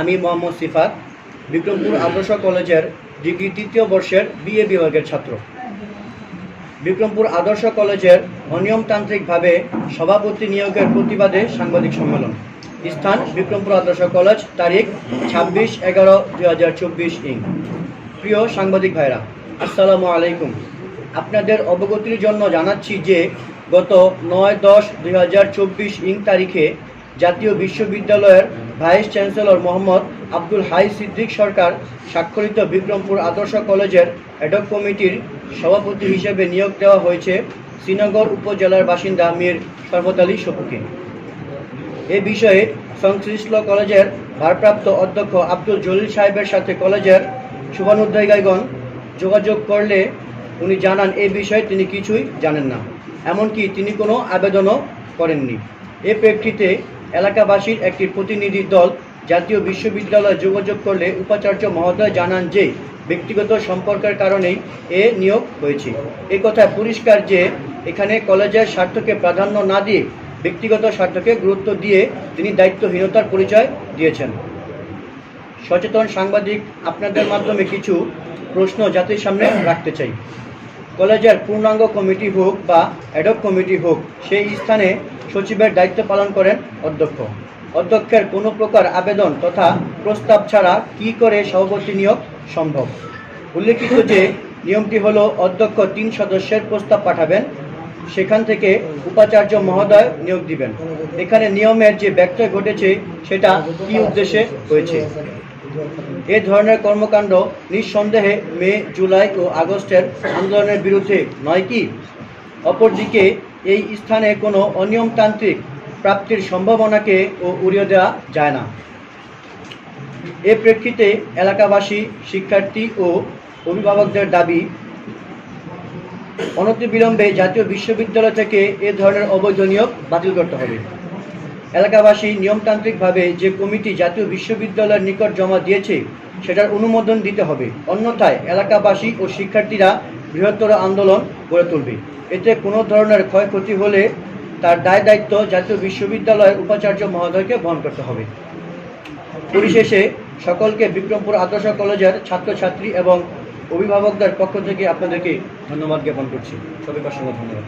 আমি মোহাম্মদ সিফাত, বিক্রমপুর আদর্শ কলেজের ডিগ্রি তৃতীয় বর্ষের বিএ বিভাগের ছাত্র। বিক্রমপুর আদর্শ কলেজের অনিয়মতান্ত্রিকভাবে সভাপতি নিয়োগের প্রতিবাদে সাংবাদিক সম্মেলন। স্থান বিক্রমপুর আদর্শ কলেজ, তারিখ ছাব্বিশ এগারো দুই হাজার চব্বিশ ইং। প্রিয় সাংবাদিক ভাইরা, আসসালামু আলাইকুম। আপনাদের অবগতির জন্য জানাচ্ছি যে গত নয় দশ দুই হাজার চব্বিশ ইং তারিখে জাতীয় বিশ্ববিদ্যালয়ের ভাইস চ্যান্সেলর মোহাম্মদ আব্দুল হাই সিদ্দিক সরকার স্বাক্ষরিত বিক্রমপুর আদর্শ কলেজের অ্যাডক কমিটির সভাপতি হিসেবে নিয়োগ দেওয়া হয়েছে শ্রীনগর উপজেলার বাসিন্দা মীর শরফত আলী এ বিষয়ে সংশ্লিষ্ট কলেজের ভারপ্রাপ্ত অধ্যক্ষ আব্দুল জলিল সাহেবের সাথে কলেজের শুভানুধ্যায়ীগণ যোগাযোগ করলে উনি জানান, এ বিষয়ে তিনি কিছুই জানেন না। এমনকি তিনি কোনো আবেদনও করেননি। এ প্রেক্ষিতে এলাকাবাসীর একটি প্রতিনিধি দল জাতীয় বিশ্ববিদ্যালয়ে যোগাযোগ করলে উপাচার্য মহোদয় জানান যে, ব্যক্তিগত সম্পর্কের কারণেই এ নিয়োগ হয়েছে। এ কথা পরিষ্কার যে, এখানে কলেজের স্বার্থকে প্রাধান্য না দিয়ে, ব্যক্তিগত স্বার্থকে গুরুত্ব দিয়ে তিনি দায়িত্বহীনতার পরিচয় দিয়েছেন। সচেতন সাংবাদিক, আপনাদের মাধ্যমে কিছু প্রশ্ন জাতির সামনে রাখতে চাই। কলেজের পূর্ণাঙ্গ কমিটি হোক বা অ্যাডক কমিটি হোক, সেই স্থানে সচিবের দায়িত্ব পালন করেন অধ্যক্ষ। অধ্যক্ষের কোনো প্রকার আবেদন তথা প্রস্তাব ছাড়া কি করে সভাপতি নিয়োগ সম্ভব? উল্লেখিত যে নিয়মটি হল, অধ্যক্ষ তিন সদস্যের প্রস্তাব পাঠাবেন, সেখান থেকে উপাচার্য মহোদয় নিয়োগ দিবেন। এখানে নিয়মের যে ব্যত্যয় ঘটেছে, সেটা কি উদ্দেশ্যে হয়েছে? এ ধরনের কর্মকাণ্ড নিঃসন্দেহে মে, জুলাই ও আগস্টের আন্দোলনের বিরুদ্ধে নয় কি? অপরদিকে, এই স্থানে কোনো অনিয়মতান্ত্রিক প্রাপ্তির সম্ভাবনাকে ও উড়িয়ে দেওয়া যায় না। এ প্রেক্ষিতে এলাকাবাসী, শিক্ষার্থী ও অভিভাবকদের দাবি, অনতিবিলম্বে জাতীয় বিশ্ববিদ্যালয় থেকে এ ধরনের অবৈধ নিয়োগ বাতিল করতে হবে। এলাকাবাসী নিয়মতান্ত্রিকভাবে যে কমিটি জাতীয় বিশ্ববিদ্যালয়ের নিকট জমা দিয়েছে, সেটার অনুমোদন দিতে হবে। অন্যথায় এলাকাবাসী ও শিক্ষার্থীরা বৃহত্তর আন্দোলন গড়ে তুলবে। এতে কোনো ধরনের ক্ষয়ক্ষতি হলে তার দায় দায়িত্ব জাতীয় বিশ্ববিদ্যালয়ের উপাচার্য মহোদয়কে বহন করতে হবে। পরিশেষে সকলকে বিক্রমপুর আদর্শ কলেজের ছাত্রছাত্রী এবং অভিভাবকদের পক্ষ থেকে আপনাদেরকে ধন্যবাদ জ্ঞাপন করছি। সবাইকে অসংখ্য ধন্যবাদ।